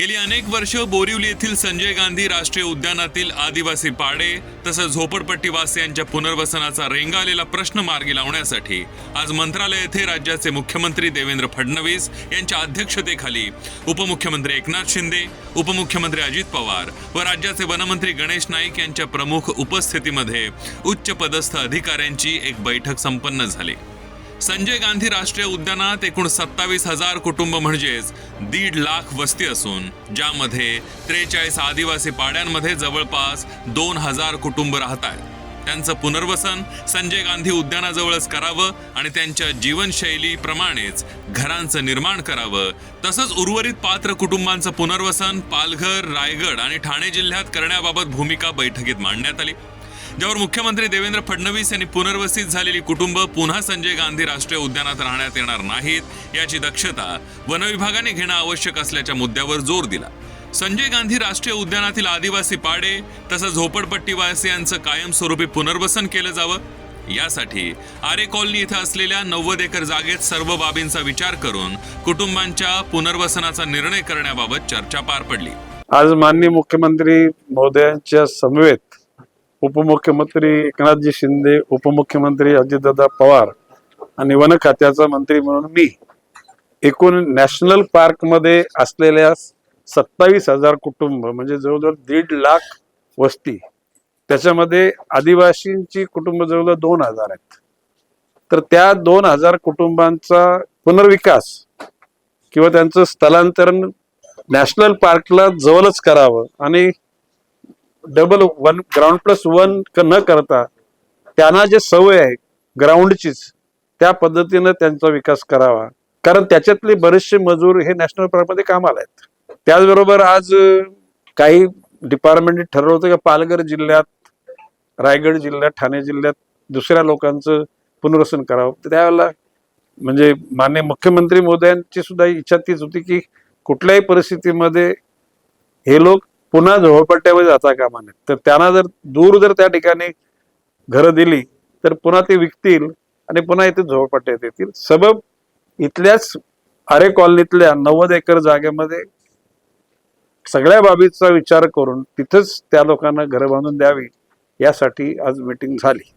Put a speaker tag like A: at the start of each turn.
A: गेली अनेक वर्ष बोरिवली येथील संजय गांधी राष्ट्रीय उद्यानातील आदिवासी पाडे तसंच झोपडपट्टीवासियांच्या पुनर्वसनाचा रेंगाळलेला प्रश्न मार्गी लावण्यासाठी आज मंत्रालय येथे राज्याचे मुख्यमंत्री देवेंद्र फडणवीस यांच्या अध्यक्षतेखाली उपमुख्यमंत्री एकनाथ शिंदे उपमुख्यमंत्री अजित पवार व राज्याचे वनमंत्री गणेश नाईक यांच्या प्रमुख उपस्थितीमध्ये उच्च पदस्थ अधिकाऱ्यांची एक बैठक संपन्न झाली. संजय गांधी राष्ट्रीय उद्यानात एकूण सत्तावीस हजार कुटुंब म्हणजेच दीड लाख वस्ती असून ज्यामध्ये त्रेचाळीस आदिवासी पाड्यांमध्ये जवळपास दोन हजार कुटुंब राहत आहेत. त्यांचं पुनर्वसन संजय गांधी उद्यानाजवळच करावं आणि त्यांच्या जीवनशैलीप्रमाणेच घरांचं निर्माण करावं तसंच उर्वरित पात्र कुटुंबांचं पुनर्वसन पालघर रायगड आणि ठाणे जिल्ह्यात करण्याबाबत भूमिका बैठकीत मांडण्यात आली. ज्यावर मुख्यमंत्री देवेंद्र फडणवीस यांनी पुनर्वसित झालेली कुटुंब पुन्हा संजय गांधी राष्ट्रीय उद्यानात राहण्यात येणार नाहीत याची दक्षता वनविभागाने घेणं आवश्यक असल्याच्या मुद्द्यावर जोर दिला. संजय गांधी राष्ट्रीय उद्यानातील आदिवासी पाडे तसंच झोपडपट्टीवासियांचं कायमस्वरूपी पुनर्वसन केलं जावं. यासाठी आरे कॉलनी इथं असलेल्या नव्वद एकर जागेत सर्व बाबींचा विचार करून कुटुंबांच्या पुनर्वसनाचा निर्णय करण्याबाबत चर्चा पार पडली.
B: आज माननीय मुख्यमंत्री महोदयांच्या समवेत उपमुख्यमंत्री एकनाथजी शिंदे उपमुख्यमंत्री अजितदादा पवार आणि वन खात्याचा मंत्री म्हणून मी. एकूण नॅशनल पार्कमध्ये असलेल्या सत्तावीस हजार कुटुंब म्हणजे जवळजवळ दीड लाख वस्ती त्याच्यामध्ये आदिवासींची कुटुंब जवळजवळ दोन हजार आहेत. तर त्या दोन हजार कुटुंबांचा पुनर्विकास किंवा त्यांचं स्थलांतरण नॅशनल पार्कला जवळच करावं आणि double one ground plus one न करता त्यांना जे सवय आहे ग्राउंडचीच त्या पद्धतीनं त्यांचा विकास करावा. कारण त्याच्यातले बरेचसे मजूर हे नॅशनल पार्कमध्ये कामाला आहेत. त्याचबरोबर आज काही डिपार्टमेंट ठरवतं की पालघर जिल्ह्यात रायगड जिल्ह्यात ठाणे जिल्ह्यात दुसऱ्या लोकांचं पुनर्वसन करावं. त्यावेळेला म्हणजे मान्य मुख्यमंत्री मोदयांची सुद्धा इच्छा तीच होती की कुठल्याही परिस्थितीमध्ये हे लोक पुन्हा झोपडपट्ट्यामध्ये जाता कामा नये तर त्यांना जर दूर जर त्या ठिकाणी घरं दिली तर पुन्हा ते विकतील आणि पुन्हा इथे झोळपट्ट्यात येतील सबब इथल्याच आरे कॉलनीतल्या नव्वद एकर जागेमध्ये सगळ्या बाबीचा विचार करून तिथंच त्या लोकांना घरं बांधून द्यावी यासाठी आज मीटिंग झाली.